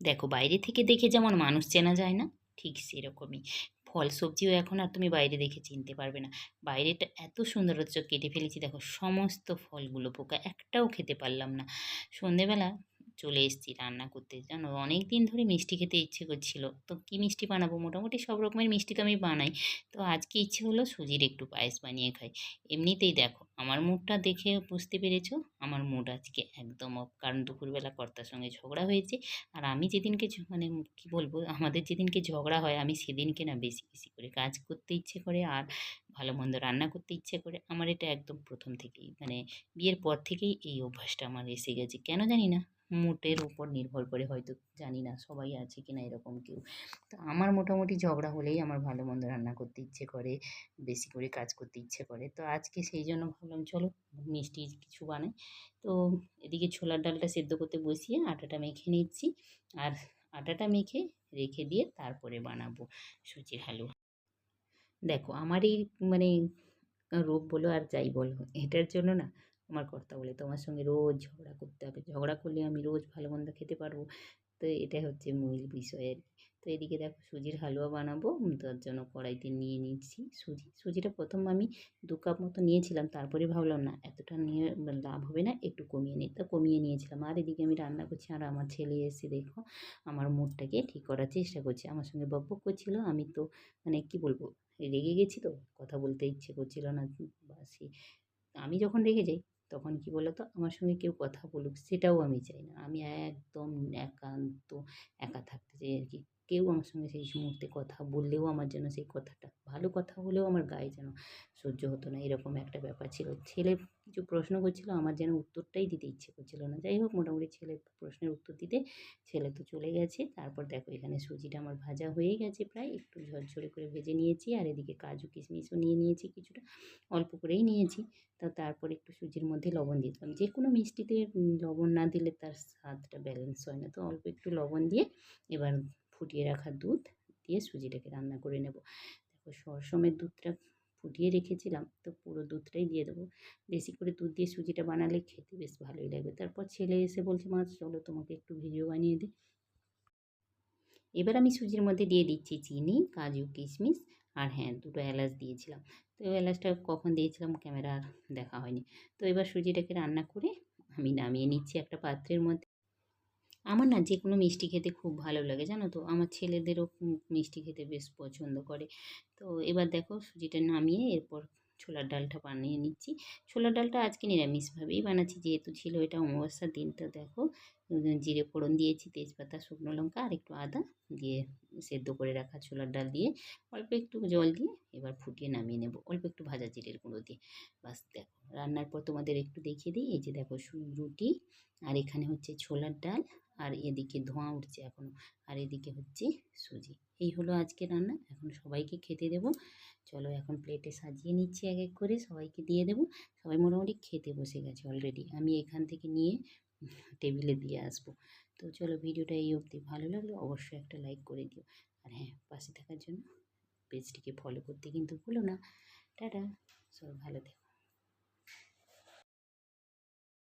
দেখো বাইরে থেকে দেখে যেমন মানুষ চেনা যায় না, ঠিক সেরকমই। ফল সবজিও এখন আর তুমি বাইরে দেখে চিনতে পারবে না। বাইরেটা এত সুন্দর হচ্ছে, কেটে ফেলেছি। দেখো সমস্ত ফলগুলো পোকা, একটাও খেতে পারলাম না। সন্ধেবেলা চলে এসেছি রান্না করতে, জানো? অনেক দিন ধরে মিষ্টি খেতে ইচ্ছে করছিল। তো কী মিষ্টি বানাবো? মোটামুটি সব রকমের মিষ্টি তো আমি বানাই। তো আজকে ইচ্ছে হলো সুজির একটু পায়েস বানিয়ে খাই। এমনিতেই দেখো, আমার মুডটা দেখে বুঝতে পেরেছ? আমার মুড আজকে একদম অফ কারণ দুপুরবেলা কর্তার সঙ্গে ঝগড়া হয়েছে। আর আমি যেদিনকে মানে কি বলব? আমাদের যেদিনকে ঝগড়া হয়, আমি সেদিনকে না বেশি বেশি করে কাজ করতে ইচ্ছে করে আর ভালো মন্দ রান্না করতে ইচ্ছে করে। আমার এটা একদম প্রথম থেকেই মানে বিয়ের পর থেকেই এই অভ্যাসটা আমার এসে গেছে। কেন জানি না? মুডের উপর নির্ভর করে হয়তো জানি না সবাই আছে কি না এরকম কেউ। তো আমার মোটামুটি ঝগড়া হলেই আমার ভালো মন্দ রান্না করতে ইচ্ছে করে, বেশি করে কাজ করতে ইচ্ছে করে। তো আজকে সেই জন্য ভাবলাম, চলো মিষ্টি কিছু বানাই। তো এদিকে ছোলার ডালটা সেদ্ধ করতে বসিয়ে আটাটা মেখে নিচ্ছি। আর আটাটা মেখে রেখে দিয়ে তারপরে বানাবো সুজির হালুয়া। দেখো, আমার এই মানে রোগ বলো আর যাই বলো, এটার জন্য না আমার কর্তা বলে, তোমার সঙ্গে রোজ ঝগড়া করতে হবে। ঝগড়া করলে আমি রোজ ভালো মন্দ খেতে পারব। তো এটা হচ্ছে মূল বিষয় আর কি। তো এদিকে দেখো সুজির হালুয়া বানাবো তার জন্য কড়াইতে নিয়ে নিচ্ছি সুজি। সুজিটা প্রথম আমি দু কাপ মতো নিয়েছিলাম, তারপরে ভাবলাম, না, এতটা নিয়ে লাভ হবে না, একটু কমিয়ে নিই তো কমিয়ে নিয়েছিলাম। আর এদিকে আমি রান্না করছি, আর আমার ছেলে এসে দেখো, আমার মুডটাকে ঠিক করার চেষ্টা করছে। আমার সঙ্গে বকবক করছিল, আমি তো মানে কি বলব, রেগে গেছি তো, কথা বলতে ইচ্ছে করছিল না, বাসি। আমি যখন রেগে যাই তখন কি বলো তো আমার সঙ্গে কেউ কথা বলুক, সেটাও আমি চাই না। আমি একদম একান্ত একা থাকতে চাই আর কি। কেউ আমার সঙ্গে সেই মুহূর্তে কথা বললেও আমার যেন সেই কথাটা, ভালো কথা হলেও আমার গায়ে যেন সহ্য হতো না। এরকম একটা ব্যাপার ছিল। ছেলে কিছু প্রশ্ন করছিল, আমার যেন উত্তরটাই দিতে ইচ্ছে করছিল না। যাই হোক, মোটামুটি ছেলে প্রশ্নের উত্তর দিতে ছেলে তো চলে গেছে। তারপর দেখো, এখানে সুজিটা আমার ভাজা হয়ে গেছে প্রায়। একটু ঝরঝরে করে ভেজে নিয়েছি আর এদিকে কাজু কিশমিশও নিয়ে নিয়েছি কিছুটা। অল্প করেই নিয়েছি। তা তারপর একটু সুজির মধ্যে লবণ দিয়ে দিলাম। যে কোনো মিষ্টিতে লবণ না দিলে তার স্বাদটা ব্যালেন্স হয় না। তো অল্প একটু লবণ দিয়ে এবার ফুটিয়ে রাখা দুধ দিয়ে সুজিটাকে রান্না করে নেব। দেখো সরসমের দুধটা ফুটিয়ে রেখেছিলাম, তো পুরো দুধটাই দিয়ে দেবো। বেশি করে দুধ দিয়ে সুজিটা বানালে খেতে বেশ ভালোই লাগবে। তারপর ছেলে এসে বলছে, মা, চলো তোমাকে একটু ভিডিও বানিয়ে দিই। এবার আমি সুজির মধ্যে দিয়ে দিচ্ছি চিনি, কাজু, কিশমিশ আর হ্যাঁ দুটো এলাচ দিয়েছিলাম। তো এলাচটা কখন দিয়েছিলাম ক্যামেরা দেখা হয়নি। তো এবার সুজিটাকে রান্না করে আমি নামিয়ে নিচ্ছি একটা পাত্রের মধ্যে। আমার না যে কোনো মিষ্টি খেতে খুব ভালো লাগে, জানো তো? আমার ছেলেদেরও মিষ্টি খেতে বেশ পছন্দ করে। তো এবার দেখো সুজিটা নামিয়ে এরপর ছোলার ডালটা বানিয়ে নিচ্ছি। ছোলার ডালটা আজকে নিরামিষভাবেই বানাচ্ছি, যেহেতু ছিল এটা অমাবস্যার দিন। তো দেখো জিরে ফোড়ন দিয়েছি, তেজপাতা, শুকনো লঙ্কা আর একটু আদা দিয়ে সেদ্ধ করে রাখা ছোলার ডাল দিয়ে অল্প একটু জল দিয়ে এবার ফুটিয়ে নামিয়ে নেব। অল্প একটু ভাজা জিরের গুঁড়ো দিয়ে। বাস দেখো, রান্নার পর তোমাদের একটু দেখিয়ে দিই। এই যে দেখো রুটি আর এখানে হচ্ছে ছোলার ডাল আর এদিকে ধোঁয়া উঠছে এখনও আর এদিকে হচ্ছে সুজি। এই হলো আজকে রান্না। এখন সবাইকে খেতে দেবো। চলো এখন প্লেটে সাজিয়ে নিচ্ছি এক এক করে। সবাইকে দিয়ে দেবো। সবাই মোটামুটি খেতে বসে গেছে অলরেডি আমি এখান থেকে নিয়ে টেবিলে দিয়ে আসব। তো চলো ভিডিওটা এই অবধি। ভালো লাগলে অবশ্যই একটা লাইক করে দিও। আর হ্যাঁ পাশে থাকার জন্য পেজটিকে ফলো করতে কিন্তু ভুলো না। টাটা! সবাই ভালো থেকো।